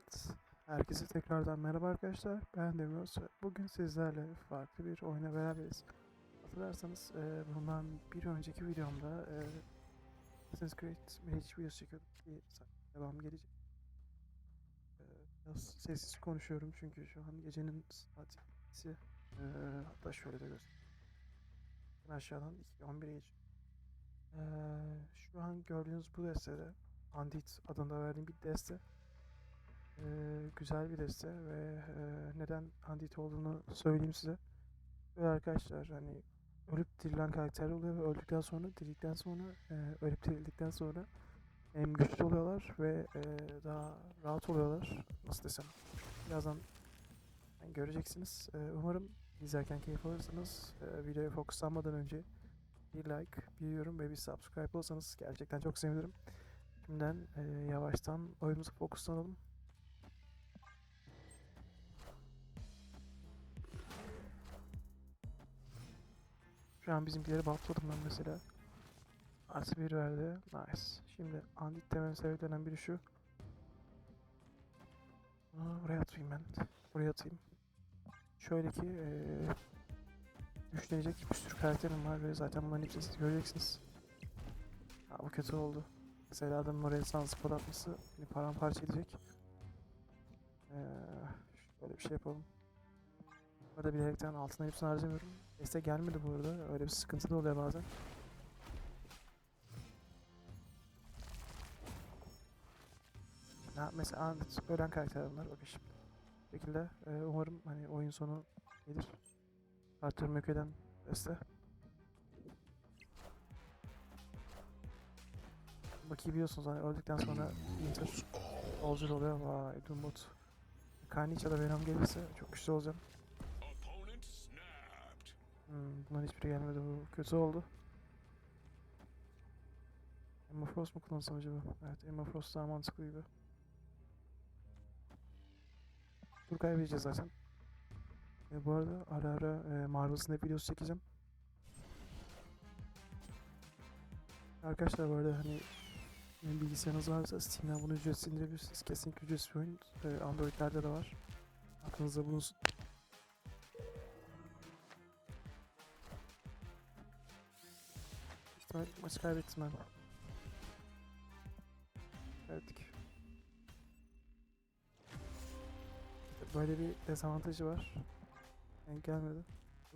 Evet, herkese tekrardan merhaba arkadaşlar. Ben Demiros. Bugün sizlerle farklı bir oyuna beraberiz. Hatırlarsanız e, bundan bir önceki videomda e, Assassin's Creed Mirage videosu çekiyordum. Bir devam gelecek. E, biraz sessiz konuşuyorum çünkü şu an gecenin saati. E, hatta şöyle de göstereyim. Aşağıdan 2.11'e geçiyor. E, şu an gördüğünüz bu destede Andit adında verdiğim bir deste. Ee, güzel bir deste ve e, neden Andit olduğunu söyleyeyim size. Ve arkadaşlar hani ölüp dirilen karakterler oluyor ve öldükten sonra dirildikten sonra e, ölüp dirildikten sonra hem güçlü oluyorlar ve e, daha rahat oluyorlar. Nasıl desem. Birazdan göreceksiniz. E, umarım izlerken keyif alırsınız. E, videoya fokuslanmadan önce bir like, bir yorum ve bir subscribe olsanız gerçekten çok sevinirim. Şimdiden e, yavaştan oyunumuza fokuslanalım. Şu an bizimkileri buffladım ben mesela. Artı bir verdi. Nice. Şimdi Andit dememin sebeplerinden biri şu. Buraya atayım ben. Buraya atayım. Şöyle ki eee güçlenecek bir sürü karakterim var ve zaten bunların hepsini göreceksiniz. Ha, bu kötü oldu. Mesela adamın oraya sunspot atması beni paramparça edecek. Ee, şöyle bir şey yapalım. Burada bilerekten altına hepsini harcamıyorum. Deste gelmedi bu arada. Öyle bir sıkıntı da oluyor bazen. Ha, mesela Ahmet ölen karakterler bunlar. Bakın şimdi. Bu şekilde e, umarım hani oyun sonu gelir. Arthur Möke'den deste. Bakayım biliyorsunuz hani öldükten sonra Inter oluyor. Vay Doomboot. Carnage ya da Venom gelirse çok güçlü olacağım. Hmm, bunların hiçbiri gelmedi bu kötü oldu. Emma Frost mu kullansam acaba? Evet Emma Frost daha mantıklı gibi. Tur kaybedeceğiz zaten. E, bu arada ara ara e, Marvel Snap videosu çekeceğim. Arkadaşlar bu arada hani bilgisayarınız varsa Steam'den bunu ücretsiz indirebilirsiniz. Kesinlikle ücretsiz bir oyun. E, Android'lerde de var. Aklınızda bulunsun. İhtimal maçı kaybettim ben. Kaybettik. Böyle bir dezavantajı var. Yani gelmedi.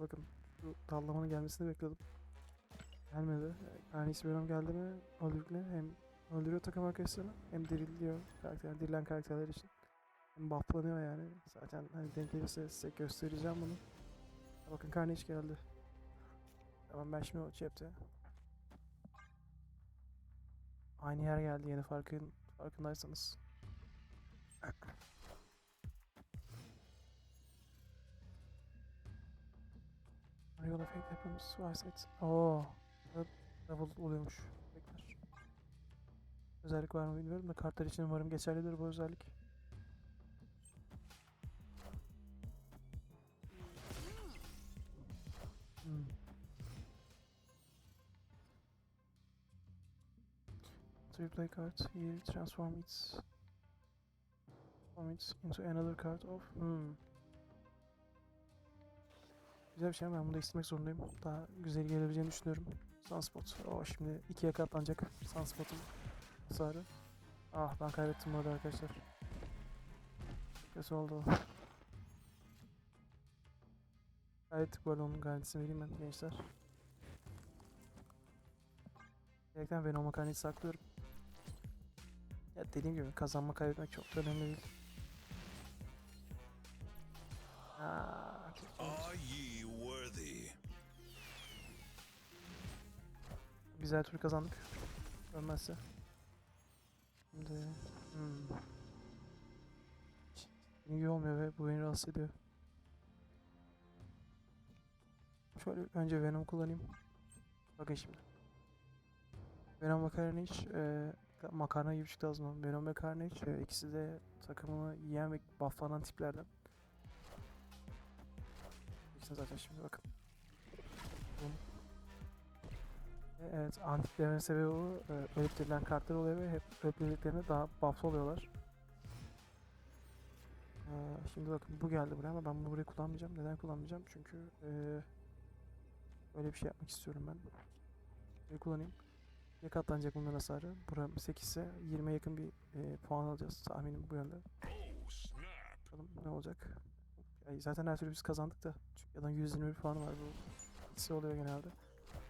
Bakın şu dallamanın gelmesini bekledim. Gelmedi. Yani hiçbir bölüm geldi mi öldürükle hem öldürüyor takım arkadaşlarını hem diriliyor karakter, dirilen karakterler için. Hem bufflanıyor yani. Zaten hani denk gelirse size göstereceğim bunu. Bakın Carnage geldi. Tamam ben şimdi o cepte. Aynı yer geldi yeni farkın farkındaysanız. Real effect happens it. Oo. Level oluyormuş. Bekler. Özellik var mı bilmiyorum da kartlar için umarım geçerlidir bu özellik. To replay card, here transform its transform it into another card of hmm. Güzel bir şey ama ben bunu değiştirmek zorundayım. Daha güzel gelebileceğini düşünüyorum. Sunspot. O şimdi ikiye katlanacak Sunspot'un hasarı. Ah ben kaybettim bu arada arkadaşlar. Kötü oldu. Kaybettik bu arada onun garantisini vereyim ben gençler. Gerekten Venom'a garanti saklıyorum. Ya dediğim gibi kazanma kaybetmek çok da önemli değil. Aa, worthy? Güzel tur kazandık. Ölmezse. Şimdi... Hmm. İyi olmuyor ve bu beni rahatsız ediyor. Şöyle önce Venom kullanayım. Bakın şimdi. Venom ve Carnage e, makarna gibi çıktı ağzımdan. Venom ve Carnage e, ikisi de takımını yiyen ve bufflanan tiplerden. İkisini zaten şimdi bakın. Evet, antik deme sebebi bu. Ee, ölüp dirilen kartlar oluyor ve hep ölüp dirildiklerinde daha buff'lı oluyorlar. Ee, şimdi bakın bu geldi buraya ama ben bunu buraya kullanmayacağım. Neden kullanmayacağım? Çünkü ee, öyle bir şey yapmak istiyorum ben. Burayı kullanayım. Ne katlanacak bunların hasarı? Buram 8 ise 20'ye yakın bir ee, puan alacağız. Tahminim bu yönde. Bakalım ne olacak. Ay, zaten her türlü biz kazandık da. Adam 121 puanı var bu. İkisi oluyor genelde.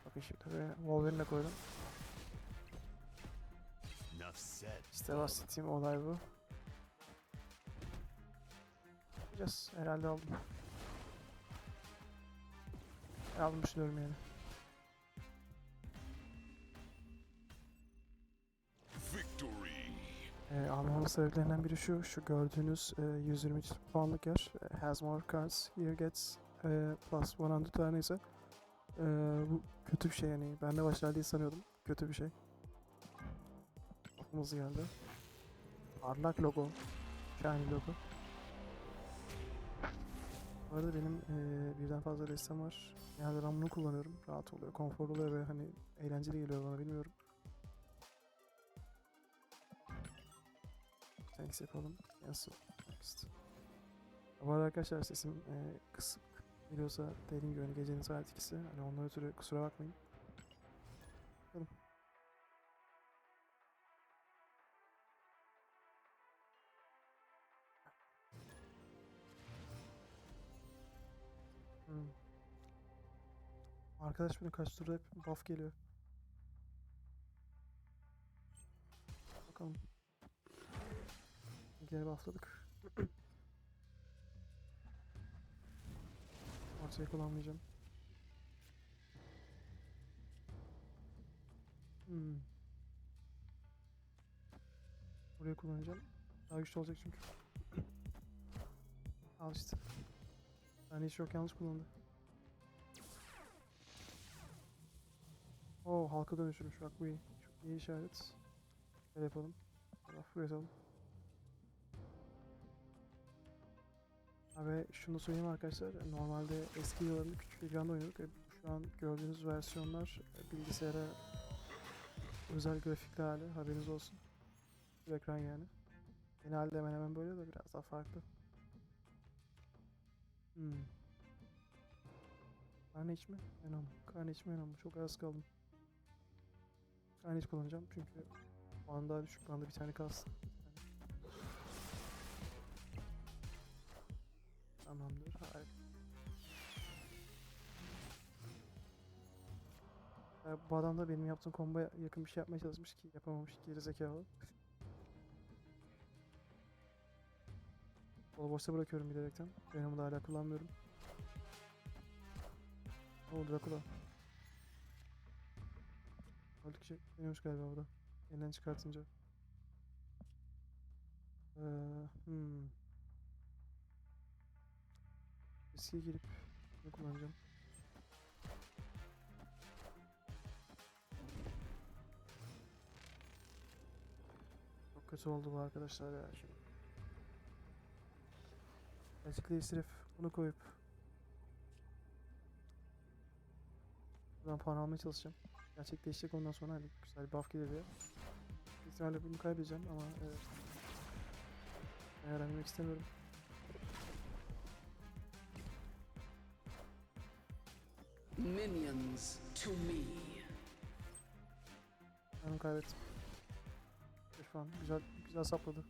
Bakın şimdi tabii Wolverine de koydum. İşte bahsettiğim olay bu. Yapacağız. Herhalde aldım. Ben aldım düşünüyorum yani. Ee, almamın sebeplerinden biri şu. Şu gördüğünüz e, 123 puanlık yer. e, has more cards. Here gets e, plus 100 tane ise. e, bu kötü bir şey yani. Ben de başlar diye sanıyordum. Kötü bir şey. Aklımız geldi. Parlak logo. Shiny logo. Bu arada benim e, birden fazla destem var. Yani ben bunu kullanıyorum. Rahat oluyor, konforlu oluyor ve hani eğlenceli geliyor bana bilmiyorum. Thanks yapalım. Cancel. Next. Bu arada arkadaşlar sesim e, kısık geliyorsa dediğim gibi hani gecenin saat ikisi. Hani ondan ötürü kusura bakmayın. Bakalım. Hmm. Arkadaş benim kaç turda hep buff geliyor. Bakalım. Geri buffladık. Ortaya kullanmayacağım. Hmm. Buraya kullanacağım. Daha güçlü olacak çünkü. Al işte. Yani hiç yok yanlış kullandı. Oo halka dönüşürmüş bak bu iyi. Çok iyi işaret. Böyle yapalım. Taraf üretelim. Abi şunu söyleyeyim arkadaşlar. Normalde eski yıllarında küçük ekranda oynuyorduk. E, Şu an gördüğünüz versiyonlar e, bilgisayara özel grafikli hali. Haberiniz olsun. Bu ekran yani. Genelde hemen hemen böyle de biraz daha farklı. Hmm. Mi? Venom. Carnage mi Venom mu? Çok az kaldım. Carnage kullanacağım çünkü anda daha düşük banda bir tane kalsın. Tamamdır. Harika. Ya bu adam da benim yaptığım komboya yakın bir şey yapmaya çalışmış ki yapamamış geri zekalı. Kolu boşta bırakıyorum bilerekten. Benim de hala kullanmıyorum. Oldu Dracula? Öldükçe dönüyormuş galiba o da. Elinden çıkartınca. Ee, hmm. Riske girip ne kullanacağım? Çok kötü oldu bu arkadaşlar ya şimdi. Azıcık değiştirip bunu koyup Buradan puan almaya çalışacağım. Gerçek değişecek ondan sonra hani güzel bir buff. Büyük ihtimalle bunu kaybedeceğim ama evet. Öğrenmek istemiyorum. Minions to me. Ben kaybettim. Şu güzel güzel sapladı.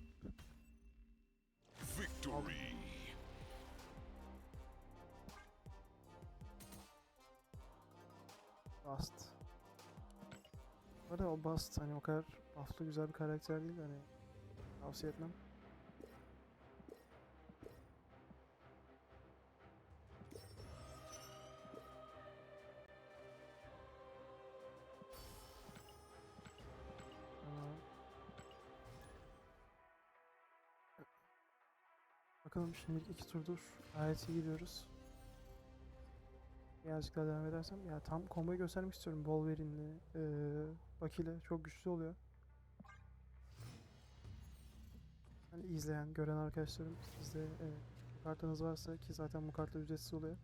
Victory. Bast. Bu arada o Bast hani o kadar buff'lı güzel bir karakter değil hani tavsiye etmem. Bakalım şimdi iki turdur gayet gidiyoruz. Birazcık daha devam edersem ya tam komboyu göstermek istiyorum Wolverine'li eee Bucky'le çok güçlü oluyor. Hani izleyen, gören arkadaşlarım sizde e, kartınız varsa ki zaten bu kartlar ücretsiz oluyor.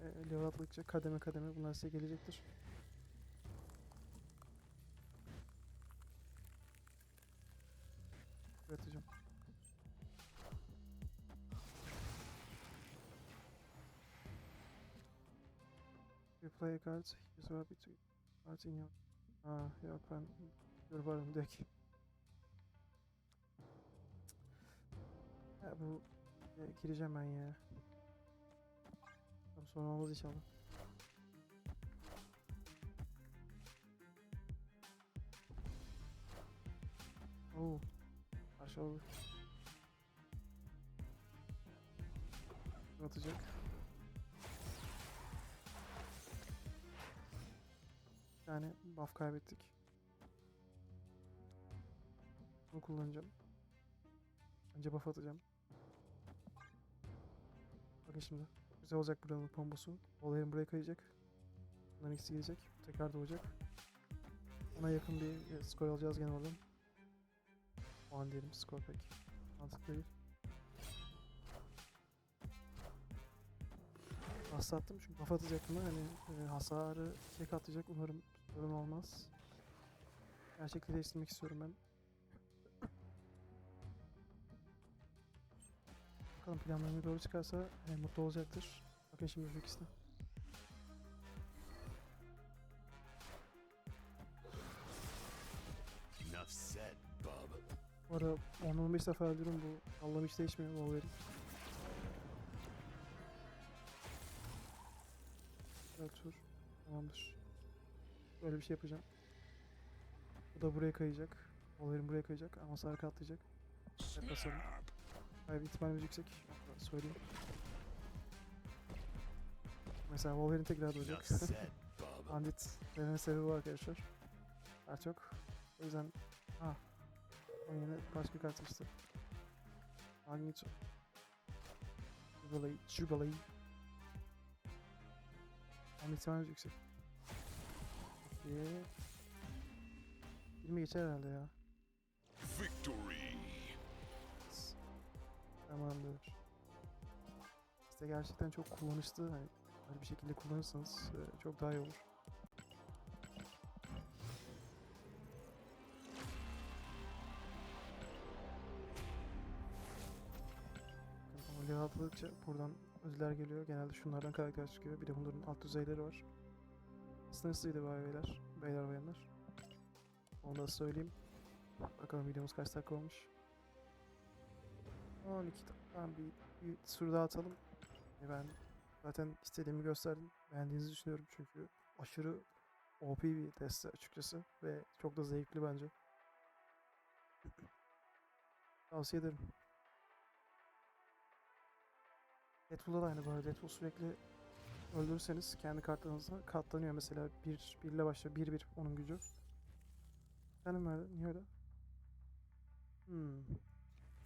E, level atladıkça kademe kademe bunlar size gelecektir. Play a card. Use between cards in your... Aa yok ben görmedim direkt. Ya bu e, gireceğim ben ya. Tamam sonra olmaz inşallah. Oo. Aşağı olur. Atacak. Tane buff kaybettik. Bunu kullanacağım. Önce buff atacağım. Bakın şimdi. Güzel olacak buranın kombosu. Olayın buraya kayacak. Bundan ikisi gelecek. Tekrar doğacak. Ona yakın bir e, skor alacağız gene oradan. Puan diyelim skor pek. Mantıklı değil. Baslattım çünkü buff atacaktım hani e, hasarı ikiye katlayacak umarım sorun olmaz. Gerçekleri değiştirmek istiyorum ben. Bakalım planlarına doğru çıkarsa e, mutlu olacaktır. Bakın şimdi bu ikisine. Enough said, bub. Bu arada 10-15 defa öldürüyorum bu. Allah'ım hiç değişmiyor Wolverine. Evet tur. Tamamdır. Böyle bir şey yapacağım. Bu da buraya kayacak. Wolverine buraya kayacak ama sarı katlayacak. Yaklaşalım. Hayır ihtimalimiz yüksek. Söyleyeyim. Mesela Wolverine tekrar doğacak. Bandit deneme sebebi var arkadaşlar. Daha çok. O yüzden ha. Onun yerine başka bir kart seçtim. Magneto. Jubilee. Jubilee. Ama ihtimalimiz yüksek. Peki. 20 geçer herhalde ya. Victory. Tamamdır. İşte gerçekten çok kullanışlı. Hani böyle bir şekilde kullanırsanız e, çok daha iyi olur. Level atladıkça buradan ödüller geliyor. Genelde şunlardan karakter çıkıyor. Bir de bunların alt düzeyleri var. Sınırsızıydı bu beyler. Beyler bayanlar. Onu da söyleyeyim. Bakalım videomuz kaç dakika olmuş. 12 tamam bir, bir tur daha atalım. E ben zaten istediğimi gösterdim. Beğendiğinizi düşünüyorum çünkü aşırı OP bir deste açıkçası ve çok da zevkli bence. Tavsiye ederim. Deadpool'da da aynı arada. Deadpool sürekli öldürürseniz kendi kartlarınızda katlanıyor. Mesela 1 1 ile başlıyor. 1 1 onun gücü. Efendim nerede? Niye öyle? Hmm.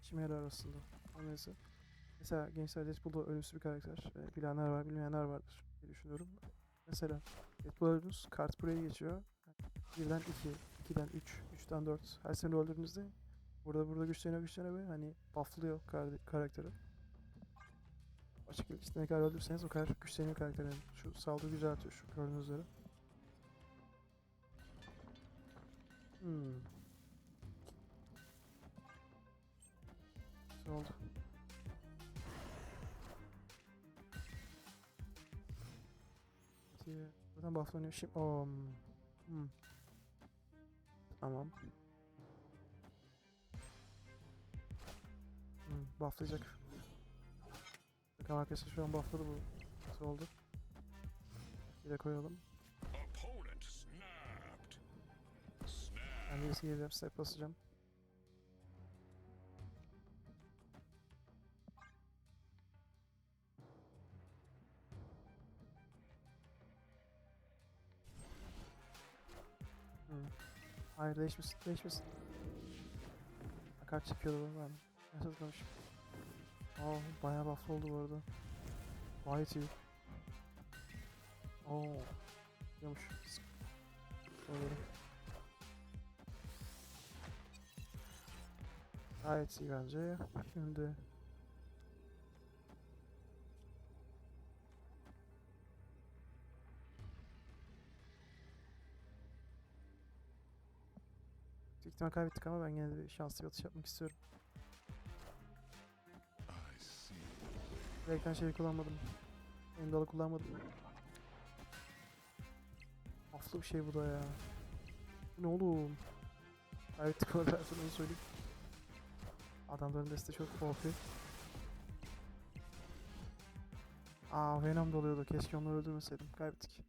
İşime yarar aslında. Ama Neyse. Mesela gençler Deadpool da ölümsüz bir karakter. E, bilenler var, bilmeyenler vardır diye düşünüyorum. Mesela Deadpool öldünüz, kart buraya geçiyor. Birden 2, 2'den 3, 3'ten 4. Her sene öldürdüğünüzde burada burada güçleniyor güçleniyor ve hani bufflıyor kar- karakteri. O şekilde ne kadar öldürseniz o kadar güçleniyor karakter. Yani şu saldırı gücü artıyor şu gördüğünüz üzere. Hmm. Güzel oldu. Peki, Buradan bufflanıyor şimdi. Oh. Hmm. Tamam. Hmm, bufflayacak. Bakın arkadaşlar şu an buffladı bu. Nasıl oldu? Bir de koyalım. Ben birisi geleceğim. Step basacağım. Hmm. Hayır değişmesin, değişmesin. Kart çekiyordu ben. Ne satılmış. Aa bayağı buff oldu bu arada. Gayet iyi. Oo. Yiyormuş. Öyle. Gayet iyi bence. Şimdi Büyük kaybettik ama ben yine de şanslı bir atış yapmak istiyorum. See. Direkten şeyi kullanmadım. Endalı kullanmadım. bufflı bir şey bu da ya. Ne oğlum? Kaybettik orada sana onu söyleyeyim. Adamların desteği çok OP. Aa Venom doluyordu. Keşke onları öldürmeseydim. Kaybettik.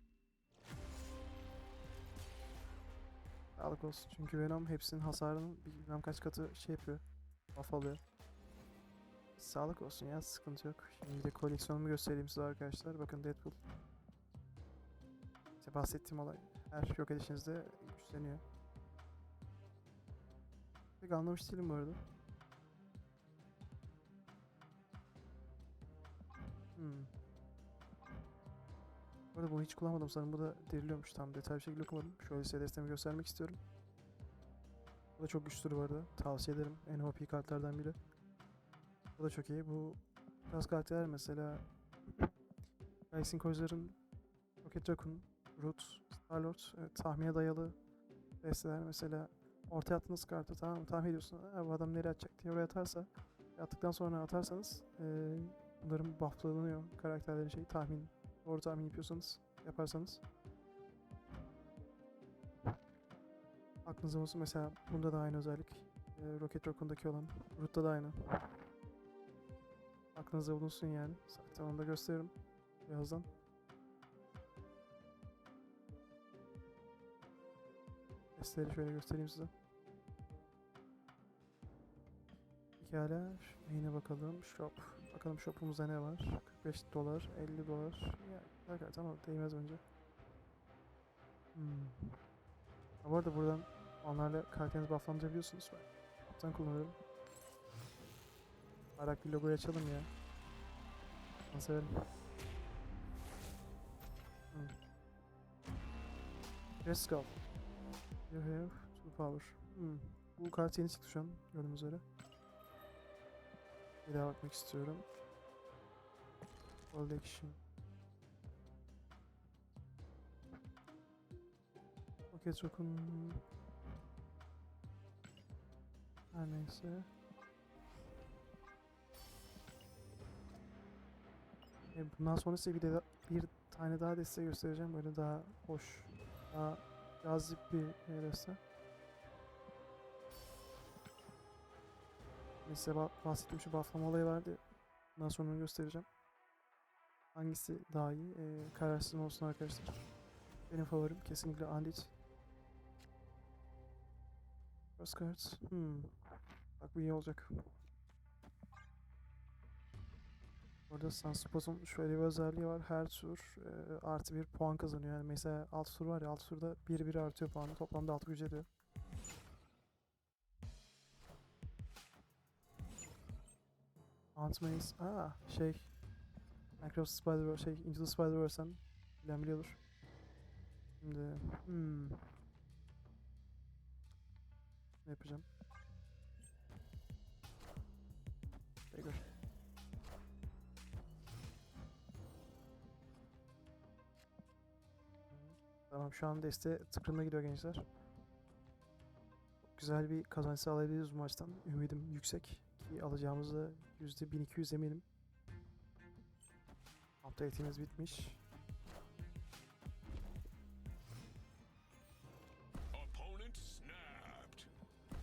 Sağlık olsun. Çünkü Venom hepsinin hasarının bilmem kaç katı şey yapıyor. Buff alıyor. Sağlık olsun ya sıkıntı yok. Şimdi de koleksiyonumu göstereyim size arkadaşlar. Bakın Deadpool. İşte bahsettiğim olay. Her yok edişinizde güçleniyor. Pek anlamış değilim bu arada. Hmm. Bu arada bunu hiç kullanmadım sanırım. Bu da diriliyormuş. Tam detaylı bir şekilde okumadım. Şöyle size destemi göstermek istiyorum. Bu da çok güçlüdür bu arada. Tavsiye ederim. En OP kartlardan biri. Bu da çok iyi. Bu biraz karakterler mesela Rising Coils'ların Rocket Raccoon, Root, Starlord evet, tahmine dayalı desteler mesela ortaya attığınız kartı tamam mı? Tahmin ediyorsun. Bu adam nereye atacak diye oraya atarsa attıktan sonra atarsanız eee bunların bufflanıyor karakterlerin şey tahmin doğru tahmin yapıyorsanız yaparsanız aklınızda olsun mesela bunda da aynı özellik Eee, Rocket Raccoon'daki olan Root'ta da aynı aklınızda bulunsun yani zaten onu da gösteririm birazdan Testleri şöyle göstereyim size. Pekala. Main'e bakalım. Shop. Bakalım shop'umuzda ne var? 45 dolar, 50 dolar. Ya, tamam değmez bence. Hmm. Bu arada buradan onlarla karakterinizi bufflandırabiliyorsunuz. Ben kaptan kullanıyorum. Arak bir logoyu açalım ya. Ben severim. Hmm. Let's go. You have two power. Hmm. Bu kart yeni çıktı şu an gördüğünüz üzere. Bir daha bakmak istiyorum. Collection. Rocket Rock'un... Her neyse. E, bundan sonra size bir, de bir tane daha deste göstereceğim. Böyle daha hoş, daha cazip bir e, deste. Ba- bahsettiğim şu bufflama olayı vardı. Bundan sonra onu göstereceğim. Hangisi daha iyi? E, kararsız olsun arkadaşlar. Benim favorim kesinlikle Andit. First cards. Hmm. Bak bu iyi olacak. Orada Sunspot'un şöyle bir özelliği var. Her tur e, artı bir puan kazanıyor. Yani mesela alt tur var ya alt turda 1 1 artıyor puanı. Toplamda 6 güç ediyor. Aunt May's. Aa şey. Minecraft Spider-Verse şey Into the Spider-Verse'den bilen biliyordur. Şimdi hmm. Ne yapacağım? Tamam şu an deste tıkırında gidiyor gençler. Güzel bir kazanç sağlayabiliriz bu maçtan. Ümidim yüksek ki alacağımızda %1200 eminim. Update'imiz bitmiş.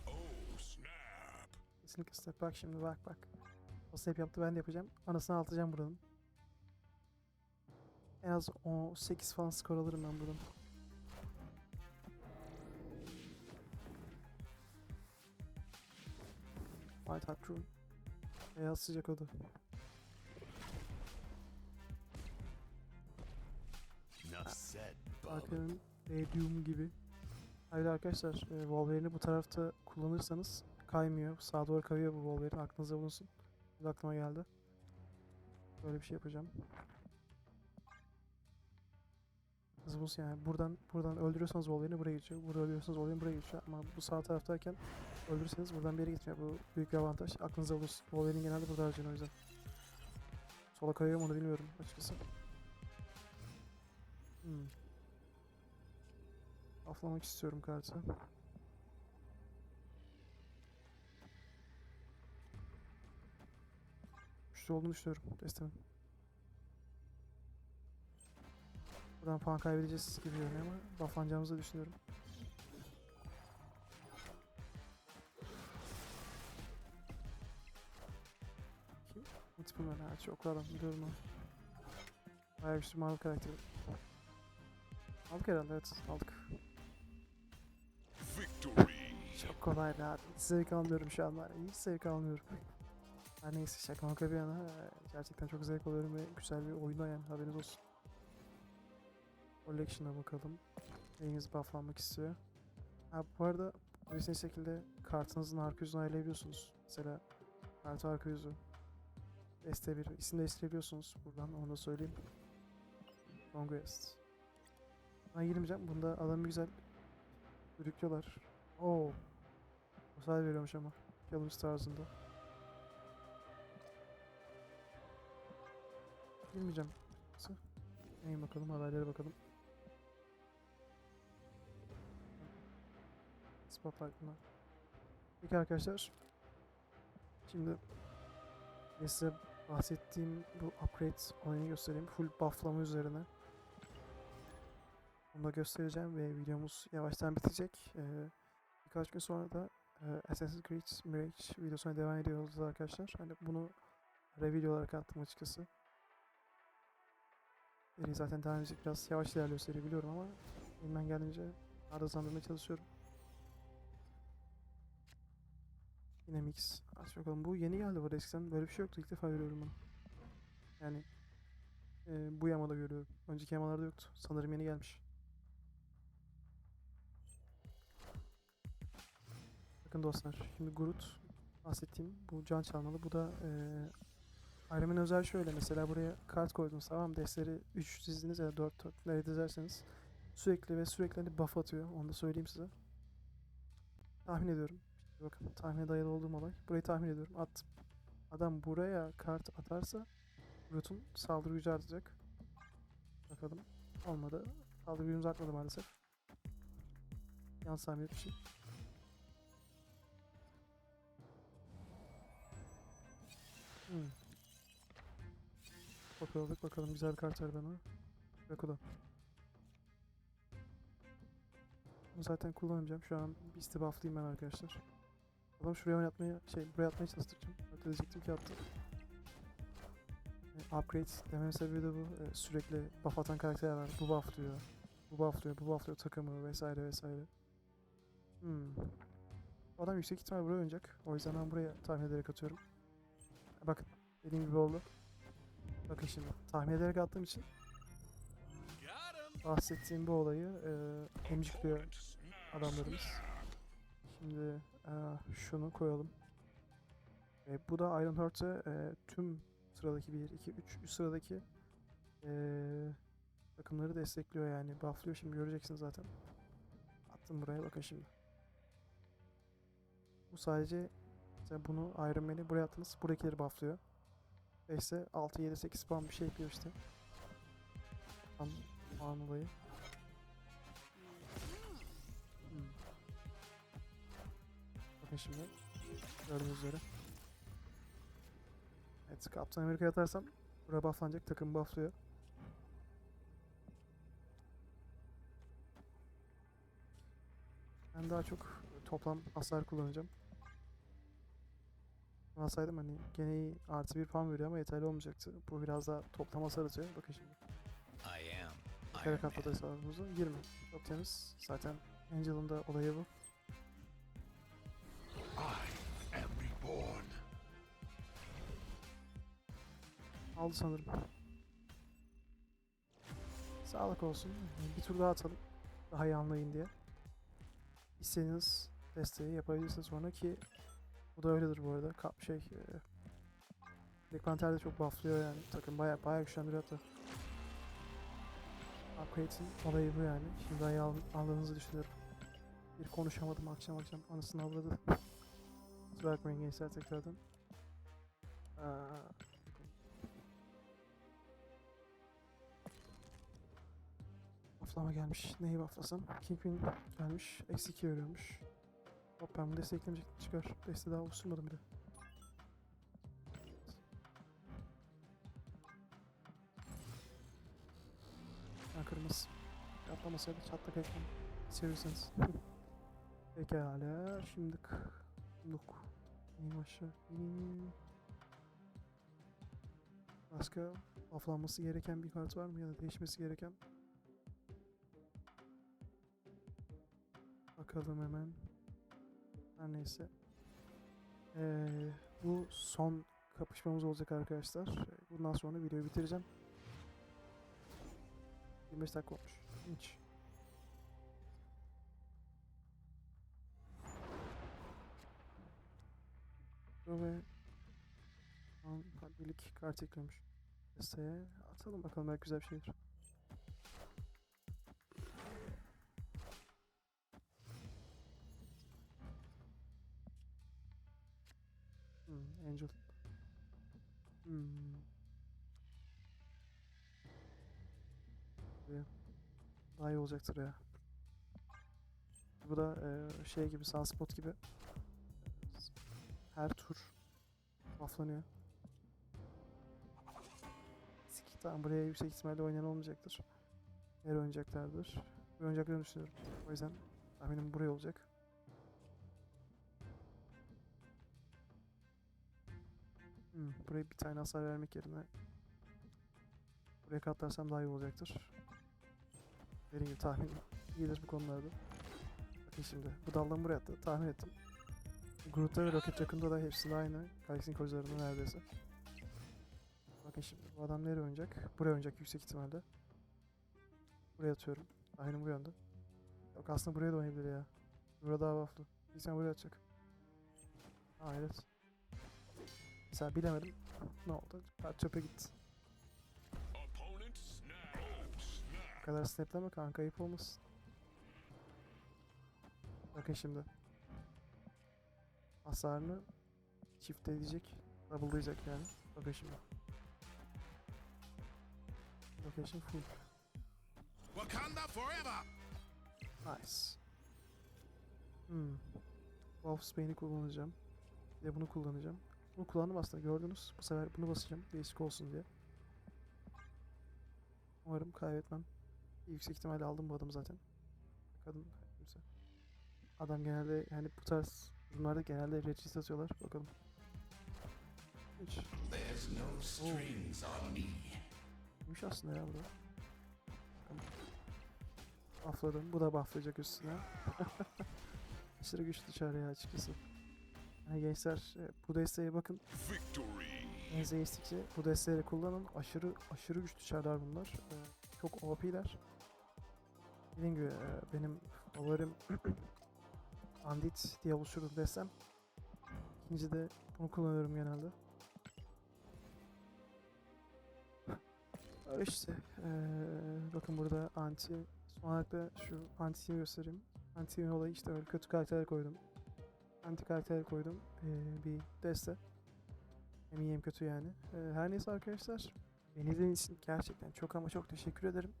Oh. Kesinlikle step bak şimdi bak bak. O step yaptı ben de yapacağım. Anasını atacağım buranın. En az 8 falan skor alırım ben buradan. Hat Rune. Beyaz sıcak oda. Arkanın Radium gibi. Hayır arkadaşlar, e, Wolverine'i bu tarafta kullanırsanız kaymıyor. Sağa doğru kayıyor bu Wolverine. Aklınızda bulunsun. De aklıma geldi. Böyle bir şey yapacağım. Bulsun yani. Buradan buradan öldürüyorsanız Wolverine'i buraya geçiyor. Burada öldürüyorsanız Wolverine buraya geçiyor. Ama bu sağ taraftayken öldürürseniz buradan bir yere gitmiyor. Bu büyük bir avantaj. Aklınızda bulunsun. Wolverine genelde burada harcanıyor o yüzden. Sola kayıyor onu bilmiyorum açıkçası. Hmm. Aflamak istiyorum kartı. Güçlü olduğunu düşünüyorum destemin. Buradan puan kaybedeceğiz gibi görünüyor ama bufflanacağımızı düşünüyorum. Multiple Man. Ha, çok adam biliyorum onu. Bayağı güçlü mavi karakteri. Aldık herhalde evet aldık. Victory. Çok kolaydı abi. Hiç zevk almıyorum şu an var. Hiç zevk almıyorum. Her neyse şaka maka bir yana gerçekten çok zevk alıyorum ve güzel bir oyun yani haberiniz olsun. Collection'a bakalım. Neyiniz bufflanmak istiyor. Ha bu arada bir şekilde kartınızın arka yüzünü ayarlayabiliyorsunuz. Mesela kartı arka yüzü. ST1 isim değiştirebiliyorsunuz buradan onu da söyleyeyim. Conquest. Ben girmeyeceğim. Bunda adamı güzel sürüklüyorlar. Oo. Müsaade veriyormuş ama. Challenge tarzında. Girmeyeceğim. Nasıl? Neyin bakalım haberlere bakalım. Spotlight bunlar. Peki arkadaşlar. Şimdi size bahsettiğim bu upgrade olayını göstereyim. Full bufflama üzerine. Bunu da göstereceğim ve videomuz yavaştan bitecek. Ee, birkaç gün sonra da e, Assassin's Creed Mirage videosuna devam ediyoruz arkadaşlar. Hani bunu review olarak attım açıkçası. Seri zaten devam edecek. Biraz yavaş ilerliyor seri biliyorum ama elimden geldiğince daha hızlandırmaya çalışıyorum. Yine mix. Aç bakalım. Bu yeni geldi bu eskiden. Böyle bir şey yoktu. İlk defa görüyorum bunu. Yani e, bu yamada görüyorum. Önceki yamalarda yoktu. Sanırım yeni gelmiş. Bakın dostlar. Şimdi Groot bahsettiğim bu can çalmalı. Bu da e, Iron özel şöyle. Mesela buraya kart koydunuz tamam? Destleri 3 dizdiniz ya da 4 4 nereye dizerseniz sürekli ve sürekli hani buff atıyor. Onu da söyleyeyim size. Tahmin ediyorum. Bakın tahmine dayalı olduğum olay. Burayı tahmin ediyorum. Attım. Adam buraya kart atarsa Groot'un saldırı gücü artacak. Bakalım. Olmadı. Saldırı gücümüz artmadı maalesef. Yanlış tahmin etmişim. Hmm. Kopyaladık bakalım güzel bir kart ver bana. Dracula. Bunu zaten kullanmayacağım. Şu an Beast'i bufflayayım ben arkadaşlar. Adam şuraya oynatmaya, şey buraya atmaya çalıştıracağım. Öyle diyecektim ki attı. E, upgrade dememin sebebi de bu. E, sürekli buff atan karakterler var. Bu bufflıyor. Bu bufflıyor, bu bufflıyor takımı vesaire vesaire. Hmm. Adam yüksek ihtimal buraya oynayacak. O yüzden ben buraya tahmin ederek atıyorum. Bakın dediğim gibi oldu. Bakın şimdi tahmin ederek attığım için bahsettiğim bu olayı e, emcikliyor adamlarımız. Şimdi e, şunu koyalım. E, bu da Iron Heart'ı e, tüm sıradaki 1, 2, 3, 3 sıradaki e, takımları destekliyor yani. Bufflıyor şimdi göreceksiniz zaten. Attım buraya bakın şimdi. Bu sadece mesela bunu Iron Man'i buraya attınız. Buradakileri bufflıyor. 5 ise 6, 7, 8 puan bir şey yapıyor işte. Tam olayı. Şimdi. Gördüğünüz üzere. Evet Kaptan Amerika'ya atarsam buraya bufflanacak. Takım bufflıyor. Ben daha çok toplam hasar kullanacağım. Alsaydım hani gene iyi artı bir puan veriyor ama yeterli olmayacaktı. Bu biraz daha toplam hasar atıyor. Bakın şimdi. I am hesabımızı. 20. Çok temiz. Zaten Angel'ın da olayı bu. Aldı sanırım. Sağlık olsun. Bir tur daha atalım. Daha iyi anlayın diye. İstediğiniz desteği yapabilirsiniz sonra ki bu da öyledir bu arada. Kap şey e, Black Panther de çok bufflıyor yani. Takım baya baya güçlendiriyor hatta. Upgrade'in olayı bu yani. Şimdi daha iyi anladığınızı düşünüyorum. Bir konuşamadım akşam akşam anasını avladı. Kusura bakmayın gençler tekrardan. Aa, Bufflama gelmiş. Neyi bufflasam? Kingpin gelmiş. Eksi 2 veriyormuş. Hop ben bunu desteklemeyecektim. Çıkar. Deste daha oluşturmadım bile. Ben kırmızı. Atlamasaydı çatlak ekran. Seviyorsanız. Pekala. Şimdi Nuk. İneyim aşağı. İneyim. Başka bufflanması gereken bir kart var mı ya da değişmesi gereken? Bakalım hemen. Her neyse. Ee, bu son kapışmamız olacak arkadaşlar. Bundan sonra videoyu bitireceğim. 25 dakika olmuş. Hiç. Ve An birlik kart eklemiş. Listeye atalım bakalım belki güzel bir şeydir. Angel. Hmm. Buraya. Daha iyi olacaktır ya. Bu da eee, şey gibi, Sunspot gibi. Her tur bufflanıyor. Siki tamam buraya yüksek ihtimalle oynayan olmayacaktır. Yer oynayacaklardır. Oynayacaklarını düşünüyorum. O yüzden tahminim buraya olacak. Buraya bir tane hasar vermek yerine buraya katlarsam daha iyi olacaktır. Dediğim gibi tahmin iyidir bu konularda. Bakın şimdi bu daldan buraya attı tahmin ettim. Groot'ta ve Rocket Raccoon'da da hepsinde aynı. Galaxy'nin kocalarında neredeyse. Bakın şimdi bu adam nereye oynayacak? Buraya oynayacak yüksek ihtimalle. Buraya atıyorum. Tahminim bu yönde. Yok aslında buraya da oynayabilir ya. Burada daha buff'lı. Bir sen buraya atacak. Aa evet. Mesela bilemedim. Ne oldu? Çöpe gitti. Bu kadar snapleme kanka ayıp olmasın. Bakın şimdi. Hasarını çift edecek. Double'layacak yani. Bakın şimdi. Location full. Wakanda forever. Nice. Hmm. Wolfsbane'i kullanacağım. Bir de bunu kullanacağım. Bunu kullandım aslında gördünüz. Bu sefer bunu basacağım. Değişik olsun diye. Umarım kaybetmem. Yüksek ihtimalle aldım bu adamı zaten. Kadın kimse. Adam genelde yani bu tarz durumlarda genelde regis atıyorlar. Bakalım. Hiç. There's no strings on me. İyiymiş aslında ya bu da. Bakalım. Buffladım. Bu da bufflayacak üstüne. Aşırı güçlü çare ya açıkçası. Gençler e, bu desteğe bakın. Victory. Neyse geçtikçe bu desteği kullanın. Aşırı aşırı güçlü çarlar bunlar. E, çok OP'ler. Dediğim gibi e, benim favorim Andit diye oluşturdu desem. İkinci de bunu kullanıyorum genelde. İşte. eee, bakın burada anti son olarak da şu antimi göstereyim. Antimin olayı işte öyle kötü karakter koydum. Anti karakter koydum. eee, bir deste. Hem iyi hem kötü yani. Eee, her neyse arkadaşlar. Beni izlediğiniz için gerçekten çok ama çok teşekkür ederim.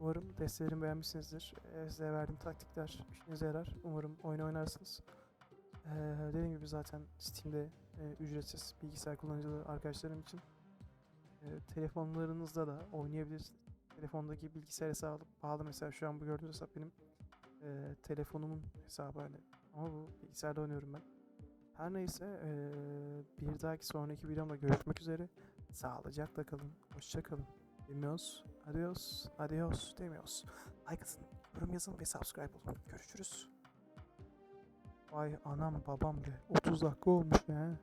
Umarım destelerimi beğenmişsinizdir. Eee, size verdiğim taktikler işinize yarar. Umarım oyun oynarsınız. Eee dediğim gibi zaten Steam'de eee, ücretsiz bilgisayar kullanıcıları arkadaşlarım için e, telefonlarınızda da oynayabilirsiniz. Telefondaki bilgisayar hesabı pahalı mesela şu an bu gördüğünüz hesap benim e, telefonumun hesabı hani. Ama bu bilgisayarda oynuyorum ben. Her neyse e, bir dahaki sonraki videomda görüşmek üzere. Sağlıcakla kalın. Hoşça kalın. Demiyoruz. Adios. Adios demiyoruz. Like atın. Yorum yazın ve subscribe olun. Görüşürüz. Vay anam babam be. 30 dakika olmuş ya.